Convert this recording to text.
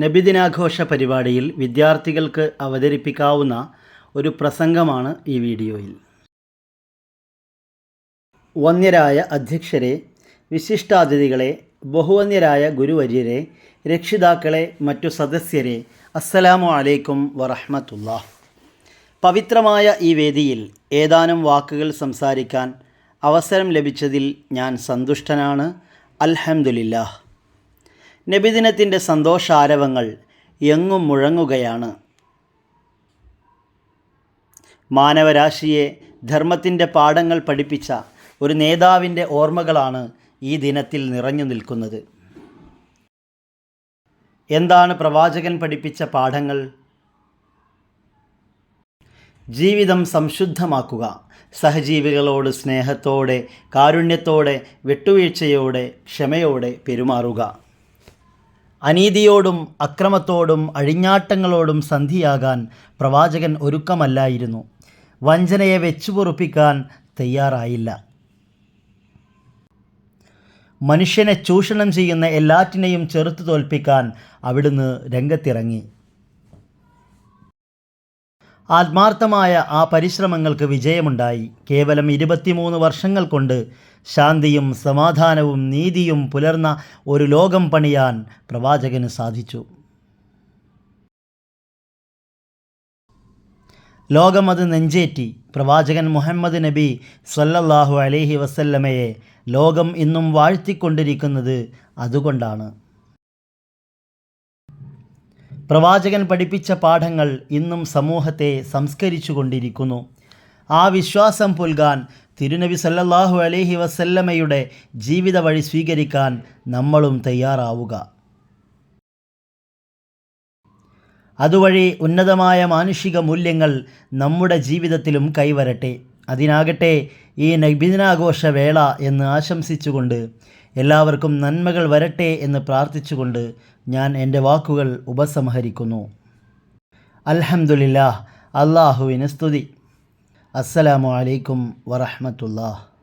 നബിദിനാഘോഷ പരിപാടിയിൽ വിദ്യാർത്ഥികൾക്ക് അവതരിപ്പിക്കാവുന്ന ഒരു പ്രസംഗമാണ് ഈ വീഡിയോയിൽ. വന്യരായ അധ്യക്ഷരെ വിശിഷ്ടാതിഥികളെ ബഹുവന്യരായ ഗുരുവര്യരെ രക്ഷിതാക്കളെ മറ്റു സദസ്യരെ അസ്സലാമു അലൈക്കും വറഹമത്തുള്ള പവിത്രമായ ഈ വേദിയിൽ ഏതാനും വാക്കുകൾ സംസാരിക്കാൻ അവസരം ലഭിച്ചതിൽ ഞാൻ സന്തുഷ്ടനാണ്. അൽഹംദുലില്ലാഹ്. നബിദിനത്തിന്റെ സന്തോഷാരവങ്ങൾ എങ്ങും മുഴങ്ങുകയാണ്. മാനവരാശിയെ ധർമ്മത്തിന്റെ പാഠങ്ങൾ പഠിപ്പിച്ച ഒരു നേതാവിന്റെ ഓർമ്മകളാണ് ഈ ദിനത്തിൽ നിറഞ്ഞു നിൽക്കുന്നത്. എന്താണ് പ്രവാചകൻ പഠിപ്പിച്ച പാഠങ്ങൾ? ജീവിതം സംശുദ്ധമാക്കുക. സഹജീവികളോട് സ്നേഹത്തോടെ കാരുണ്യത്തോടെ വിട്ടുവീഴ്ചയോടെ ക്ഷമയോടെ പെരുമാറുക. അനീതിയോടും അക്രമത്തോടും അഴിഞ്ഞാട്ടങ്ങളോടും സന്ധിയാകാൻ പ്രവാചകൻ ഒരുക്കമല്ലായിരുന്നു. വഞ്ചനയെ വെച്ചുപൊറുപ്പിക്കാൻ തയ്യാറായില്ല. മനുഷ്യനെ ചൂഷണം ചെയ്യുന്ന എല്ലാറ്റിനെയും ചെറുത്തു തോൽപ്പിക്കാൻ അവിടുന്ന് രംഗത്തിറങ്ങി. ആത്മാർത്ഥമായ ആ പരിശ്രമങ്ങൾക്ക് വിജയമുണ്ടായി. കേവലം ഇരുപത്തിമൂന്ന് വർഷങ്ങൾ കൊണ്ട് ശാന്തിയും സമാധാനവും നീതിയും പുലർന്ന ഒരു ലോകം പണിയാൻ പ്രവാചകന് സാധിച്ചു. ലോകം അത് നെഞ്ചേറ്റി. പ്രവാചകൻ മുഹമ്മദ് നബി സല്ലല്ലാഹു അലൈഹി വസല്ലമയെ ലോകം ഇന്നും വാഴ്ത്തിക്കൊണ്ടിരിക്കുന്നത് അതുകൊണ്ടാണ്. പ്രവാചകൻ പഠിപ്പിച്ച പാഠങ്ങൾ ഇന്നും സമൂഹത്തെ സംസ്കരിച്ചു കൊണ്ടിരിക്കുന്നു. ആ വിശ്വാസം പുൽകാൻ തിരുനബി സല്ലല്ലാഹു അലൈഹി വസല്ലമയുടെ ജീവിത വഴി സ്വീകരിക്കാൻ നമ്മളും തയ്യാറാവുക. അതുവഴി ഉന്നതമായ മാനുഷിക മൂല്യങ്ങൾ നമ്മുടെ ജീവിതത്തിലും കൈവരട്ടെ. അതിനാകട്ടെ ഈ നബിദിനാഘോഷ വേള എന്ന് ആശംസിച്ചുകൊണ്ട് എല്ലാവർക്കും നന്മകൾ വരട്ടെ എന്ന് പ്രാർത്ഥിച്ചുകൊണ്ട് ഞാൻ എന്റെ വാക്കുകൾ ഉപസംഹരിക്കുന്നു. അൽഹംദുലില്ലാ അള്ളാഹുവിന് സ്തുതി. അസ്സലാമു അലൈക്കും വറഹ്മത്തുള്ളാഹ്.